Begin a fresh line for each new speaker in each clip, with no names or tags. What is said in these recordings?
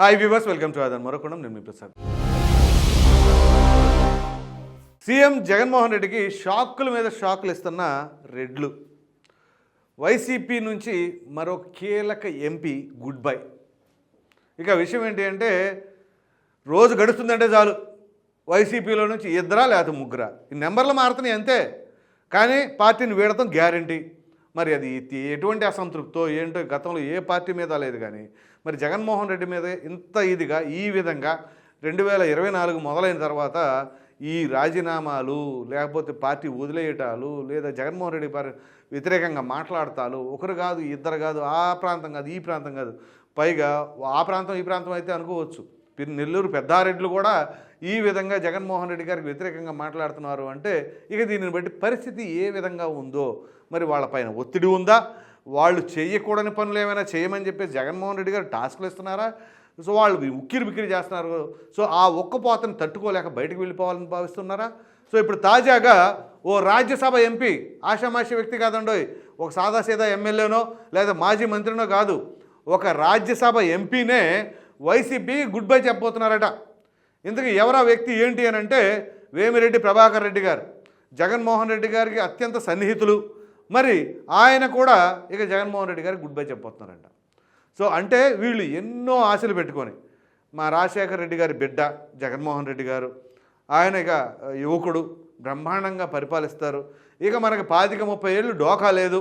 Hi viewers welcome to other మరొకడం నేను మీ Prasad CM Jaganmohan రెడ్డికి షాకుల మీద షాకులు ఇస్తున్న రెడ్లు వైసీపీ నుంచి మరో కీలక ఎంపీ గుడ్ బై ఇక విషయం ఏంటి అంటే రోజు గడుస్తుందంటే చాలు. వైసీపీలో నుంచి ఇద్దరా లేకపోతే ముగ్గురా? ఈ నెంబర్లు మారుతున్నాయి అంతే. కానీ పార్టీని వీడటం గ్యారంటీ మరి అది ఎటువంటి అసంతృప్తో ఏంటో గతంలో ఏ పార్టీ మీద లేదు కానీ మరి జగన్మోహన్ రెడ్డి మీద ఇంత ఇదిగా ఈ విధంగా రెండు వేల ఇరవై నాలుగు మొదలైన తర్వాత ఈ రాజీనామాలు లేకపోతే పార్టీ వదిలేయటాలు లేదా జగన్మోహన్ రెడ్డి పార్ వ్యతిరేకంగా మాట్లాడతాలు ఒకరు కాదు ఇద్దరు కాదు ఆ ప్రాంతం కాదు ఈ ప్రాంతం కాదు పైగా ఆ ప్రాంతం ఈ ప్రాంతం అయితే అనుకోవచ్చు. నెల్లూరు పెద్దారెడ్లు కూడా ఈ విధంగా జగన్మోహన్ రెడ్డి గారికి వ్యతిరేకంగా మాట్లాడుతున్నారు అంటే ఇక దీనిని బట్టి పరిస్థితి ఏ విధంగా ఉందో మరి వాళ్ళపైన ఒత్తిడి ఉందా? వాళ్ళు చేయకూడని పనులు ఏమైనా చేయమని చెప్పేసి జగన్మోహన్ రెడ్డి గారు టాస్క్లు ఇస్తున్నారా? సో వాళ్ళు ఉక్కిరి బిక్కిరి చేస్తున్నారు. సో ఆ ఒక్కపోతను తట్టుకోలేక బయటకు వెళ్ళిపోవాలని భావిస్తున్నారా? సో ఇప్పుడు తాజాగా ఓ రాజ్యసభ ఎంపీ ఆషామాషి వ్యక్తి కాదండోయ్ ఒక సాదాసీదా ఎమ్మెల్యేనో లేదా మాజీ మంత్రినో కాదు ఒక రాజ్యసభ ఎంపీనే వైసీపీ గుడ్ బై చెప్పబోతున్నారట. ఇందుకు ఎవరా వ్యక్తి ఏంటి అని అంటే వేమిరెడ్డి ప్రభాకర్ రెడ్డి గారు. జగన్మోహన్ రెడ్డి గారికి అత్యంత సన్నిహితులు. మరి ఆయన కూడా ఇక జగన్మోహన్ రెడ్డి గారికి గుడ్ బై చెప్పబోతున్నారంట సో అంటే వీళ్ళు ఎన్నో ఆశలు పెట్టుకొని మా రాజశేఖర రెడ్డి గారి బిడ్డ జగన్మోహన్ రెడ్డి గారు ఆయన ఇక యువకుడు బ్రహ్మాండంగా పరిపాలిస్తారు. ఇక మనకి పాతిక ముప్పై ఏళ్ళు డోకా లేదు.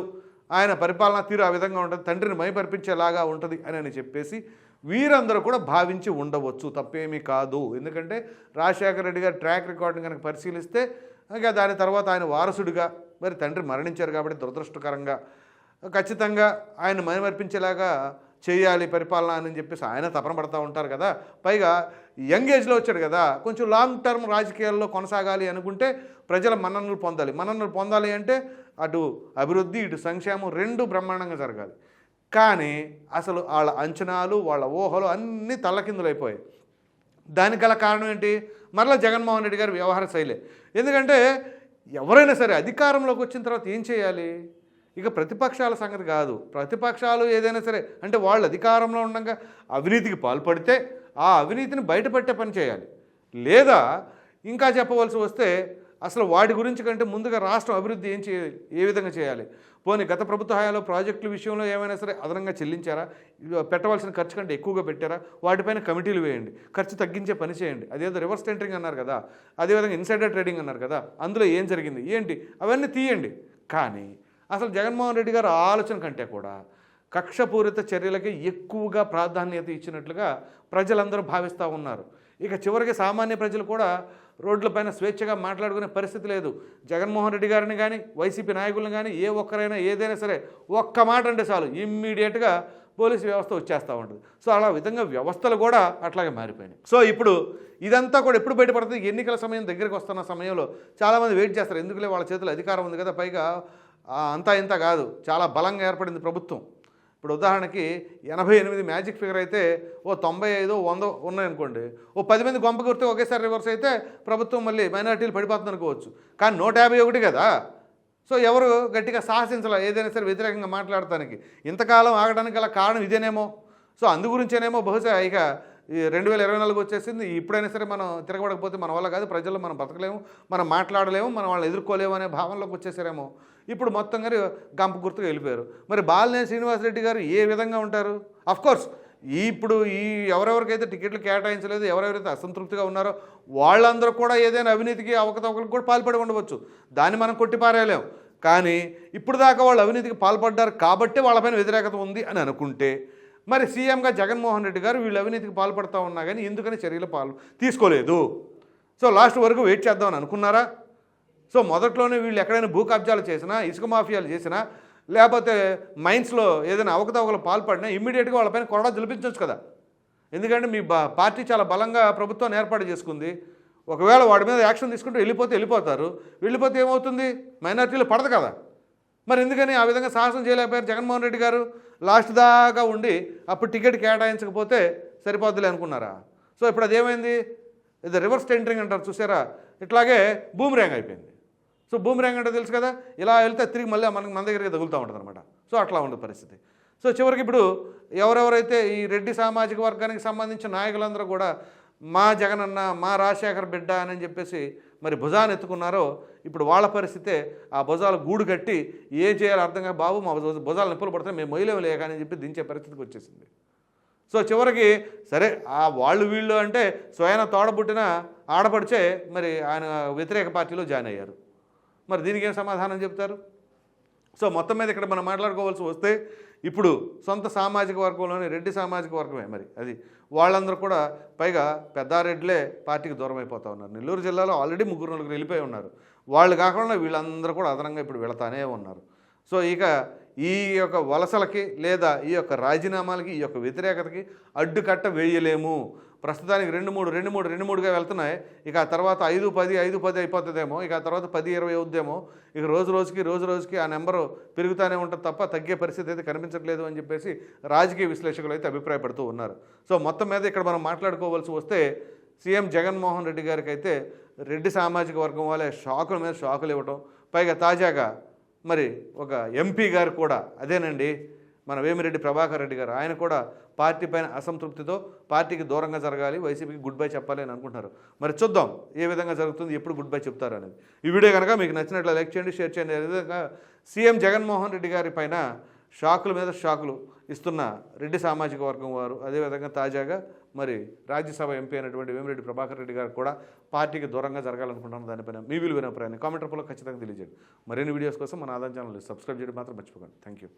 ఆయన పరిపాలనా తీరు ఆ విధంగా ఉంటుంది. తండ్రిని మైపరిపించేలాగా ఉంటుంది అని అని చెప్పేసి వీరందరూ కూడా భావించి ఉండవచ్చు. తప్పేమీ కాదు. ఎందుకంటే రాజశేఖర రెడ్డి గారి ట్రాక్ రికార్డుని కనుక పరిశీలిస్తే ఇంకా దాని తర్వాత ఆయన వారసుడిగా మరి తండ్రి మరణించారు కాబట్టి దురదృష్టకరంగా ఖచ్చితంగా ఆయన మైమర్పించేలాగా చేయాలి పరిపాలన అని చెప్పేసి ఆయన తపన పడతా ఉంటారు కదా. పైగా యంగ్ ఏజ్లో వచ్చాడు కదా. కొంచెం లాంగ్ టర్మ్ రాజకీయాల్లో కొనసాగాలి అనుకుంటే ప్రజల మన్ననలు పొందాలి. మన్ననలు పొందాలి అంటే అటు అభివృద్ధి ఇటు సంక్షేమం రెండు బ్రహ్మాండంగా జరగాలి. కానీ అసలు వాళ్ళ అంచనాలు వాళ్ళ ఊహలు అన్నీ తల్లకిందులైపోయాయి. దానికి గల కారణం ఏంటి? మరలా జగన్మోహన్ రెడ్డి గారి వ్యవహార శైలే. ఎందుకంటే ఎవరైనా సరే అధికారంలోకి వచ్చిన తర్వాత ఏం చేయాలి? ఇక ప్రతిపక్షాల సంగతి కాదు. ప్రతిపక్షాలు ఏదైనా సరే అంటే వాళ్ళు అధికారంలో ఉండగా అవినీతికి పాల్పడితే ఆ అవినీతిని బయటపెట్టే పని చేయాలి. లేదా ఇంకా చెప్పవలసి వస్తే అసలు వాటి గురించి కంటే ముందుగా రాష్ట్రం అభివృద్ధి ఏం చే ఏ విధంగా చేయాలి? పోనీ గత ప్రభుత్వ హయాంలో ప్రాజెక్టుల విషయంలో ఏమైనా సరే అదనంగా చెల్లించారా? పెట్టవలసిన ఖర్చు కంటే ఎక్కువగా పెట్టారా? వాటిపైన కమిటీలు వేయండి. ఖర్చు తగ్గించే పని చేయండి. అదేదో రివర్స్ టెండరింగ్ అన్నారు కదా. అదేవిధంగా ఇన్సైడర్ ట్రేడింగ్ అన్నారు కదా. అందులో ఏం జరిగింది? ఏంటి? అవన్నీ తీయండి. కానీ అసలు జగన్మోహన్ రెడ్డి గారు ఆలోచన కంటే కూడా కక్షపూరిత చర్యలకి ఎక్కువగా ప్రాధాన్యత ఇచ్చినట్లుగా ప్రజలందరూ భావిస్తూ ఉన్నారు. ఇక చివరికి సామాన్య ప్రజలు కూడా రోడ్లపైన స్వేచ్ఛగా మాట్లాడుకునే పరిస్థితి లేదు. జగన్మోహన్ రెడ్డి గారిని కానీ వైసీపీ నాయకులను కానీ ఏ ఒక్కరైనా ఏదైనా సరే ఒక్క మాట అంటే చాలు. ఇమ్మీడియట్గా పోలీసు వ్యవస్థ వచ్చేస్తూ ఉంటుంది. సో అలా విధంగా వ్యవస్థలు కూడా అట్లాగే మారిపోయినాయి. సో ఇప్పుడు ఇదంతా కూడా ఎప్పుడు బయటపడుతుంది? ఎన్నికల సమయం దగ్గరికి వస్తున్న సమయంలో చాలామంది వెయిట్ చేస్తారు. ఎందుకులే వాళ్ళ చేతిలో అధికారం ఉంది కదా పైగా అంతా ఇంత కాదు. చాలా బలంగా ఏర్పడింది ప్రభుత్వం. ఇప్పుడు ఉదాహరణకి ఎనభై ఎనిమిది మ్యాజిక్ ఫిగర్ అయితే ఓ తొంభై ఐదు వంద ఉన్నాయనుకోండి. ఓ పది మంది గొంప గుర్తే ఒకేసారి రివర్స్ అయితే ప్రభుత్వం మళ్ళీ మైనారిటీలు పడిపోతుంది అనుకోవచ్చు. కానీ నూట యాభై ఒకటి కదా. సో ఎవరు గట్టిగా సాహసించాల ఏదైనా సరే వ్యతిరేకంగా మాట్లాడటానికి? ఇంతకాలం ఆగడానికి గల కారణం ఇదేనేమో? సో అందు గురించేనేమో బహుశా ఇక ఈ రెండు వేల ఇరవై నాలుగు వచ్చేసింది. ఇప్పుడైనా సరే మనం తిరగబడకపోతే మన వల్ల కాదు ప్రజల్లో మనం బతకలేము మనం మాట్లాడలేము మనం వాళ్ళని ఎదుర్కోలేము అనే భావనలోకి వచ్చేసారేమో. ఇప్పుడు మొత్తం గారు గంప గుర్తుగా వెళ్ళిపోయారు. మరి బాలినేని శ్రీనివాసరెడ్డి గారు ఏ విధంగా ఉంటారు? అఫ్కోర్స్ ఇప్పుడు ఈ ఎవరెవరికైతే టికెట్లు కేటాయించలేదు ఎవరెవరైతే అసంతృప్తిగా ఉన్నారో వాళ్ళందరూ కూడా ఏదైనా అవినీతికి అవకతవకలకు కూడా పాల్పడి ఉండవచ్చు. దాన్ని మనం కొట్టిపారేయలేం. కానీ ఇప్పుడు దాకా వాళ్ళు అవినీతికి పాల్పడ్డారు కాబట్టి వాళ్ళపైన వ్యతిరేకత ఉంది అని అనుకుంటే మరి సీఎంగా జగన్మోహన్ రెడ్డి గారు వీళ్ళు అవినీతికి పాల్పడతా ఉన్నా కానీ ఎందుకని చర్యలు పాలు తీసుకోలేదు? సో లాస్ట్ వరకు వెయిట్ చేద్దామని అనుకున్నారా? సో మొదట్లోనే వీళ్ళు ఎక్కడైనా భూ కబ్జాలు చేసినా ఇసుక మాఫియాలు చేసినా లేకపోతే మైన్స్లో ఏదైనా అవకతవకలు పాల్పడినా ఇమ్మీడియట్గా వాళ్ళపైన కొరడా జలిపించవచ్చు కదా. ఎందుకంటే మీ పార్టీ చాలా బలంగా ప్రభుత్వాన్ని ఏర్పాటు చేసుకుంది. ఒకవేళ వాడి మీద యాక్షన్ తీసుకుంటే వెళ్ళిపోతే వెళ్ళిపోతారు. వెళ్ళిపోతే ఏమవుతుంది? మైనార్టీలు పడదు కదా. మరి ఎందుకని ఆ విధంగా సాహసం చేయలేకపోయారు జగన్మోహన్ రెడ్డి గారు? లాస్ట్ దాకా ఉండి అప్పుడు టికెట్ కేటాయించకపోతే సరిపోద్దులే అనుకున్నారా? సో ఇప్పుడు అదేమైంది? ఇది రివర్స్ టెండరింగ్ అంటారు చూసారా? ఇట్లాగే బూమ్రాంగ్ అయిపోయింది. సో బూమ్రాంగ్ అంటే తెలుసు కదా ఇలా వెళ్తే తిరిగి మళ్ళీ మనకి మన దగ్గరికి తగులుతూ ఉంటుంది అనమాట సో అట్లా ఉండదు పరిస్థితి. సో చివరికి ఇప్పుడు ఎవరెవరైతే ఈ రెడ్డి సామాజిక వర్గానికి సంబంధించిన నాయకులందరూ కూడా మా జగనన్న మా రాజశేఖర్ బిడ్డ అని చెప్పేసి మరి భుజాన్ని ఎత్తుకున్నారో ఇప్పుడు వాళ్ళ పరిస్థితే ఆ భుజాలు గూడు కట్టి ఏం చేయాలో అర్థం కాదు బాబు మా భుజాలు నొప్పులు పడుతున్నాయి మేము మొయ్యలేము లేక అని చెప్పి దించే పరిస్థితికి వచ్చేసింది. సో చివరికి సరే ఆ వాళ్ళు వీళ్ళు అంటే స్వయం తోడబుట్టిన ఆడపడిచే మరి ఆయన వ్యతిరేక పార్టీలో జాయిన్ అయ్యారు. మరి దీనికి ఏం సమాధానం చెప్తారు? సో మొత్తం మీద ఇక్కడ మనం మాట్లాడుకోవాల్సి వస్తే ఇప్పుడు సొంత సామాజిక వర్గంలోని రెడ్డి సామాజిక వర్గమే మరి అది వాళ్ళందరూ కూడా పైగా పెద్దారెడ్లే పార్టీకి దూరం అయిపోతూ ఉన్నారు. నెల్లూరు జిల్లాలో ఆల్రెడీ ముగ్గురు నలుగురు వెళ్ళిపోయి ఉన్నారు. వాళ్ళు కాకుండా వీళ్ళందరూ కూడా అదనంగా ఇప్పుడు వెళతానే ఉన్నారు. సో ఇక ఈ యొక్క వలసలకి లేదా ఈ యొక్క రాజీనామాలకి ఈ యొక్క వ్యతిరేకతకి అడ్డుకట్ట వేయలేము. ప్రస్తుతానికి రెండు మూడు రెండు మూడు రెండు మూడుగా వెళ్తున్నాయి. ఇక ఆ తర్వాత ఐదు పది ఐదు పది అయిపోతుందేమో. ఇక ఆ తర్వాత పది ఇరవై అవుద్దేమో. ఇక రోజు రోజుకి రోజు రోజుకి ఆ నెంబరు పెరుగుతూనే ఉంటుంది తప్ప తగ్గే పరిస్థితి అయితే కనిపించట్లేదు అని చెప్పేసి రాజకీయ విశ్లేషకులు అయితే అభిప్రాయపడుతూ ఉన్నారు. సో మొత్తం మీద ఇక్కడ మనం మాట్లాడుకోవాల్సి వస్తే సీఎం జగన్మోహన్ రెడ్డి గారికి అయితే రెడ్డి సామాజిక వర్గం వాళ్ళే షాకుల మీద షాకులు ఇవ్వటం. పైగా తాజాగా మరి ఒక ఎంపీ గారు కూడా అదేనండి. మన వేమిరెడ్డి ప్రభాకర్ రెడ్డి గారు. ఆయన కూడా పార్టీ పైన అసంతృప్తితో పార్టీకి దూరంగా జరగాలి వైసీపీకి గుడ్ బై చెప్పాలి అని అనుకుంటున్నారు. మరి చూద్దాం ఏ విధంగా జరుగుతుంది ఎప్పుడు గుడ్ బై చెప్తారు అనేది. ఈ వీడియో కనుక మీకు నచ్చినట్లు లైక్ చేయండి షేర్ చేయండి. అదేవిధంగా సీఎం జగన్మోహన్ రెడ్డి గారి పైన షాకుల మీద షాకులు ఇస్తున్న రెడ్డి సామాజిక వర్గం వారు అదేవిధంగా తాజాగా మరి రాజ్యసభ ఎంపీ అయినటువంటి వేమిరెడ్డి ప్రభాకర్ రెడ్డి గారు కూడా పార్టీకి దూరంగా జరగాలనుకుంటున్నాను దానిపైన మీ విలువైన అభిప్రాయాన్ని కామెంట్ రూపంలో ఖచ్చితంగా తెలియజేయండి. మరిన్ని వీడియోస్ కోసం మన ఆదాయం ఛానల్ సబ్స్క్రైబ్ చేయడం మాత్రం మర్చిపోకండి. Thank you